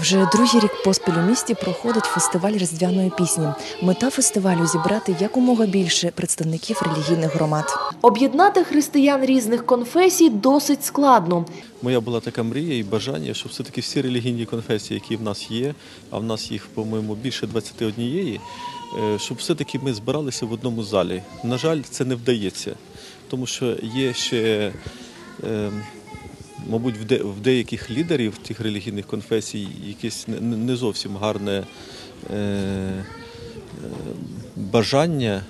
Вже другий рік поспіль у місті проходить фестиваль різдвяної пісні. Мета фестивалю зібрати якомога більше представників релігійних громад. Об'єднати християн різних конфесій досить складно. Моя була така мрія і бажання, щоб все-таки всі релігійні конфесії, які в нас є, а в нас їх, по-моєму, більше 21, е, щоб все-таки ми збиралися в одному залі. На жаль, це не вдається, тому що є ще, е, мабуть, в, де, в деяких лідерів тих релігійних конфесій якесь не, не зовсім гарне. Е, е, Бажання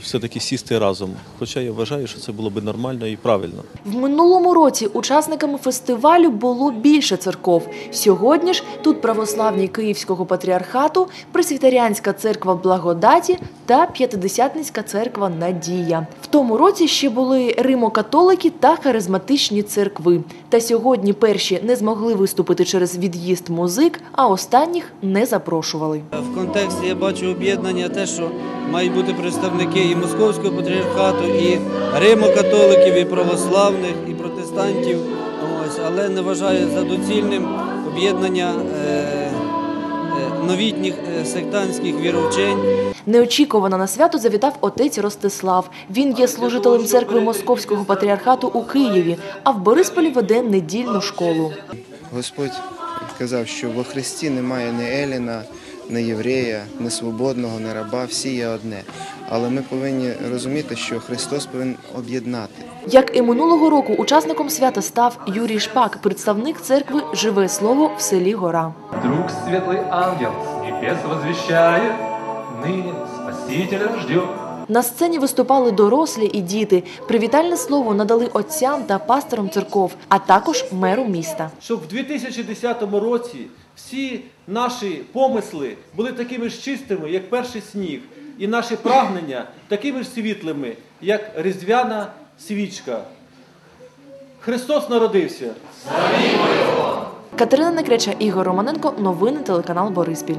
все-таки сісти разом. Хоча я вважаю, що це було би нормально і правильно. В минулому році учасниками фестивалю було більше церков. Сьогодні ж тут православні Київського патріархату, Пресвітеріанська церква Благодаті та П'ятидесятницька церква Надія. В тому році ще були римокатолики та харизматичні церкви. Та сьогодні перші не змогли виступити через від'їзд музик, а останніх не запрошували. В контексті я бачу об'єднання те, що мають бути представники і Московського патріархату, і римокатоликів, і православних, і протестантів. Ось, але не вважаю за доцільним об'єднання е, е, новітніх е, сектантських віровчень. Неочікувано на свято завітав отець Ростислав. Він є служителем церкви Московського патріархату у Києві, а в Борисполі веде недільну школу. Господь казав, що во Христі немає ні Еліна, ні єврея, не свободного, не раба, всі є одне. Але ми повинні розуміти, що Христос повинен об'єднати. Як і минулого року, учасником свята став Юрій Шпак, представник церкви Живе слово в селі Гора. Друг світлий ангел з небес возвіщає, нині Спасителя ждет. На сцені виступали дорослі і діти. Привітальне слово надали отцям та пасторам церков, а також меру міста. щоб в 2010 році всі наші помисли були такими ж чистими, як перший сніг, і наші прагнення такими ж світлими, як різдвяна свічка. Христос народився. Катерина Некреча, Ігор Романенко. Новини телеканал Бориспіль.